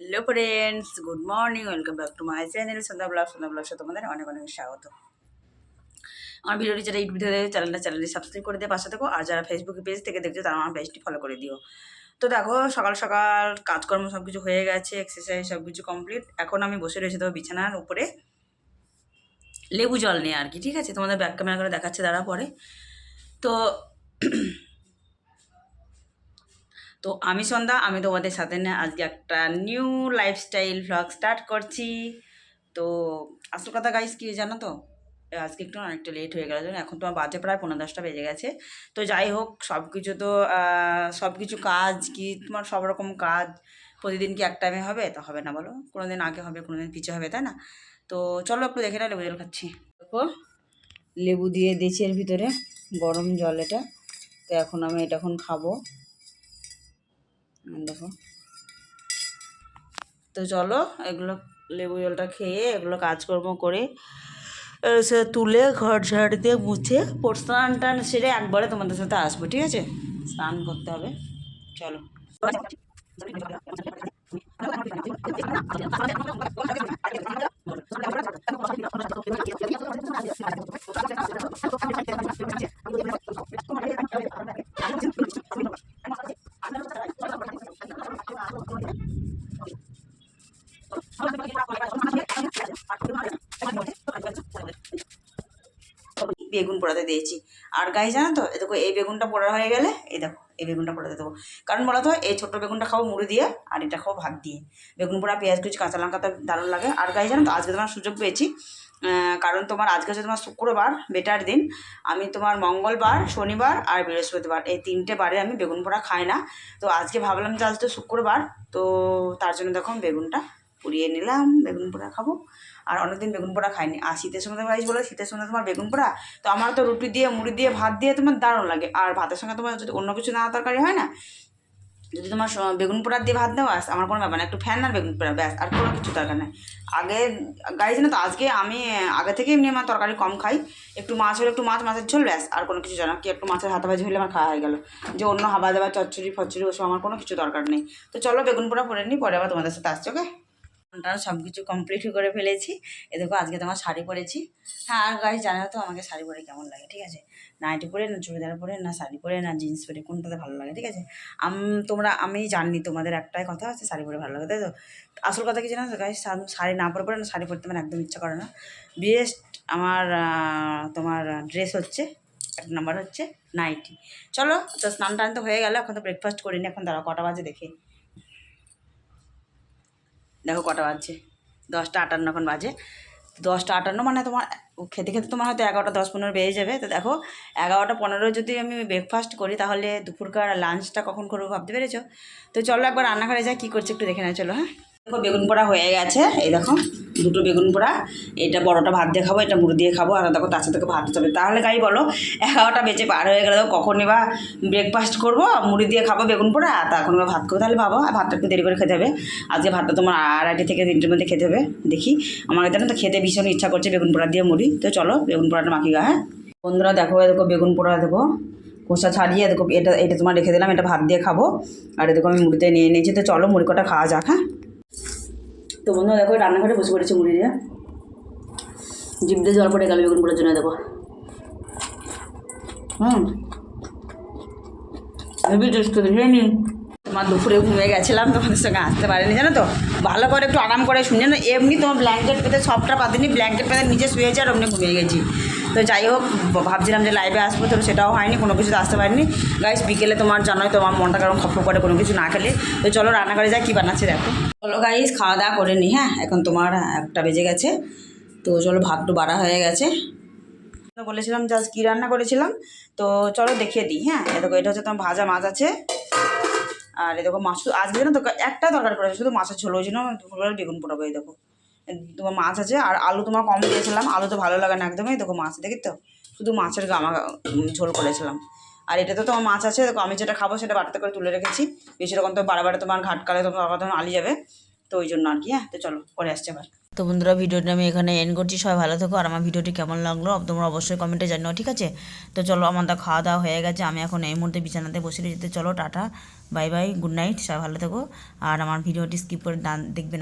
Hello friends good morning welcome back to my channel Sandhya vlog Sandhya ব্লগসে তোমাদের অনেক অনেক স্বাগত। আমার ভিডিওটি যারা ইউটিউব থেকে চ্যানেলটা চ্যানেলটি সাবস্ক্রাইব করে দিয়ে পাশে থাকো। আর যারা ফেসবুকে পেজ থেকে দেখছ, তারা আমার পেজটি ফলো করে দিও। তো দেখো, সকাল সকাল কাজকর্ম সব কিছু হয়ে গেছে এক্সারসাইজ সব কিছু কমপ্লিট এখন আমি বসে রয়েছি তো বিছানার উপরে। লেবু জল নিয়ে আর কি, ঠিক আছে? তোমাদের ব্যাক ক্যামেরা করে দেখাচ্ছে দাঁড়া পরে। তো তো আমি সন্ধ্যা, আমি তোমাদের সাথে না আজকে একটা নিউ লাইফস্টাইল ভ্লগ স্টার্ট করছি। তো আসল কথা গাইস কি জানো তো? আজকে একটু অনেকটা লেট হয়ে গেল এখন তোমার বাজে প্রায় পনেরো দশটা বেজে গেছে। তো যাই হোক সব কিছু তো সব কিছু কাজ কি, তোমার সব রকম কাজ, প্রতিদিন কি এক টাইমে হবে? তা হবে না বলো। কোনো দিন আগে হবে কোনো দিন পিছিয়ে হবে, তাই না? তো চলো একটু দেখে না লেবু জল খাচ্ছি। লেবু দিয়ে দিয়েছি এর ভিতরে গরম জল এটা। তো এখন আমি এটা এখন খাব। দেখো। তো চলো, এগুলো লেবু জলটা খেয়ে এগুলো কাজকর্ম করে সে তুলে ঘর ঝাড় দিয়ে মুছে স্নান টান সেরে একবারে তোমাদের সাথে আসব, ঠিক আছে? স্নান করতে হবে। চলো। বেগুন পোড়াতে দিয়েছি। আর গাই জানো তো দেখো, এই বেগুনটা পোড়া হয়ে গেলে, এই দেখো, এই বেগুনটা পোড়াতে দেবো। কারণ বলো তো, এই ছোট্ট বেগুনটা খাব মুড়ি দিয়ে, আর এটা খাব ভাত দিয়ে। বেগুন পোড়া, পেঁয়াজ কুচি, কাঁচা লঙ্কা তো দারুণ লাগে। আর গাই জানো তো, আজকে তোমার সুযোগ পেয়েছি। কারণ তোমার আজকে হচ্ছে তোমার শুক্রবার বেটার দিন। আমি তোমার মঙ্গলবার, শনিবার আর বৃহস্পতিবার, এই তিনটে বারে আমি বেগুন পোড়া খাই না। তো আজকে ভাবলাম যে আজ তো শুক্রবার, তো তার জন্য দেখো বেগুনটা পুড়িয়ে নিলাম, বেগুন পোড়া খাব। আর অনেকদিন বেগুন পোড়া খাইনি। আর শীতের সময় ভাই বলো, শীতের সময় তোমার বেগুন পোড়া? তো আমার তো রুটি দিয়ে, মুড়ি দিয়ে, ভাত দিয়ে তোমার দারুণ লাগে। আর ভাতের সঙ্গে তোমার যদি অন্য কিছু না তরকারি হয় না, যদি তোমার বেগুন পোড়া দিয়ে ভাত দেওয়া, আমার কোনো ব্যাপার না। একটু ফ্যান আর বেগুন পোড়া, ব্যাস, আর কোনো কিছু দরকার নেই। আগে, গাড়ি জানো তো, আজকে আমি, আগে থেকে এমনি আমার তরকারি কম খাই। একটু মাছ হলে একটু মাছ, মাছের ঝোল, ব্যাস, আর কোনো কিছু জানা কি? একটু মাছের হাতা ভাজি হলে আমার খাওয়া হয়ে গেল। যে অন্য হাবা দাবা চচ্চড়ি ফচ্চড়ি ওসব আমার কোনো কিছু দরকার নেই। তো চলো, বেগুন পোড়া পরে নিই, পরে আবার তোমাদের সাথে আসছো, ওকে? টান সব কিছু কমপ্লিট করে ফেলেছি। এ দেখো, আজকে তোমার শাড়ি পরেছি। হ্যাঁ আর গাড়ি জানো তো আমাকে শাড়ি পরে কেমন লাগে, ঠিক আছে? নাইটি পরে না, চুড়িদার পরে না, শাড়ি পরে না জিন্স পরে, কোনটাতে ভালো লাগে, ঠিক আছে? আম, তোমরা, আমি জানি তোমাদের একটাই কথা আছে শাড়ি পরে ভালো লাগে, তাই তো? আসল কথা কি জানো গাই শাড়ি না পরে পরে না, শাড়ি পরতে আমার একদম ইচ্ছা করে না। বেস্ট আমার তোমার ড্রেস হচ্ছে, এক নম্বর হচ্ছে নাইটি চলো, তো স্নান টান তো হয়ে গেল, এখন তো ব্রেকফাস্ট করিনি, এখন দাঁড়াও, কটা বাজে দেখি। দেখো কটা বাজছে। দশটা আটান্ন এখন বাজে। দশটা আটান্ন মানে তোমার খেতে খেতে তোমার হয়তো এগারোটা দশ পনেরো বেজে যাবে। তো দেখো, এগারোটা পনেরো যদি আমি ব্রেকফাস্ট করি তাহলে দুপুরকার লাঞ্চটা কখন করব ভাবতে পেরেছ? তো চলো একবার রান্নাঘরে যাই, কী করছে একটু দেখে নেয় চলো হ্যাঁ? দেখো, বেগুন পোড়া হয়ে গেছে। এই দেখো, দুটো বেগুন পোড়া। এটা বড়টা ভাত দিয়ে খাব, এটা মুড়ি দিয়ে খাব, আর দেখো, তার সাথে ভাত হবে। তাহলে গাই বলো, এগারোটা বেজে পার হয়ে গেলে। দেখো কখন এবার ব্রেকফাস্ট করব, মুড়ি দিয়ে খাব বেগুন পোড়া, আর তখন এবার ভাত করব তাহলে ভাবো, আর ভাতটা একটু দেরি করে খেতে হবে। আজকে ভাতটা তোমার আড়াইটে থেকে তিনটের মধ্যে খেতে হবে। দেখি, আমার জানো তো খেতে ভীষণ ইচ্ছা করছে বেগুন পোড়া দিয়ে মুড়ি। তো চলো, বেগুন পোড়াটা মাখি গা হ্যাঁ? বন্ধুরা, দেখো দেখো, বেগুন পোড়া দেখো খোসা ছাড়িয়ে দেখো, এটা এটা তোমার রেখে দিলাম, এটা ভাত দিয়ে খাব। আর এ দেখো, আমি মুড়িতে নিয়ে নিয়েছি। তো চলো, মুড়ি কটা খাওয়া যাক হ্যাঁ? তো বন্ধু, দেখো রান্নাঘরে বসে পড়েছে মুড়ি দিয়ে। জিপ দিয়ে জল পড়ে গেল, বেগুন পোড়ার জন্য দেখো। হুম। হেভি টেস্ট করে নিন তোমার দুপুরে ঘুমিয়ে গেছিলাম, তোমাদের সঙ্গে আসতে পারিনি, জানো তো? ভালো করে একটু আরাম করে শুনে না, এমনি তোমার ব্ল্যাঙ্কেট পেতে সবটা পাতিনি ব্ল্যাঙ্কেট পেতে নিচে শুয়েছে আর অমনি ঘুমিয়ে গেছি। তো যাই হোক, ভাবছিলাম যে লাইভে আসব তো সেটাও হয়নি, কোনো কিছুতে আসতে পারিনি। গাইস বিকেলে তোমার জানোই তোমার মনটা কারণ খপ্প করে কোনো কিছু না খেলে। তো চলো রান্নাঘরে যাই, কী বানাচ্ছে দেখো। চলো গাইস খাওয়া দাওয়া করে নি হ্যাঁ? এখন তোমার একটা বেজে গেছে। তো চলো ভাতটা বাড়া হয়ে গেছে। বলেছিলাম আজ কী রান্না করেছিলাম? তো চলো দেখিয়ে দিই হ্যাঁ? দেখো, এটা হচ্ছে তোমার ভাজা মাছ আছে। আর এ দেখো মাছ আজকে না তো একটা দরকার করেছে, শুধু মাছের ঝোল, ওই জন্য বেগুন পোড়াবো এই দেখো। তোমার মাছ আছে, আর আলু তোমার কম দিয়েছিলাম আলু তো ভালো লাগে না একদমই, দেখো মাছ দেখি তো, শুধু মাছের গামা ঝোল করেছিলাম। আর এটা তো তোমার মাছ আছে, দেখো আমি যেটা খাব সেটা বাটাতে করে তুলে রেখেছি, বেশি রকম তো বারে বারে তোমার ঘাটকালে তোমার তোমার আলি যাবে, তো ওই জন্য আর কি হ্যাঁ তো চলো, পরে আসছে আবার। তো বন্ধুরা, ভিডিওটা আমি এখানে এন্ড করছি, সবাই ভালো থেকো, আর আমার ভিডিওটি কেমন লাগল তোমরা অবশ্যই কমেন্টে জানিও, ঠিক আছে? তো চলো আমাদের খাওয়া দাওয়া হয়ে গেছে, আমি এখন এই মুহূর্তে বিছানাতে বসে রয়েছি, তো চলো, tata bye bye good night সবাই ভালো থেকো, আর আমার ভিডিওটি স্কিপ করে দেখবে না।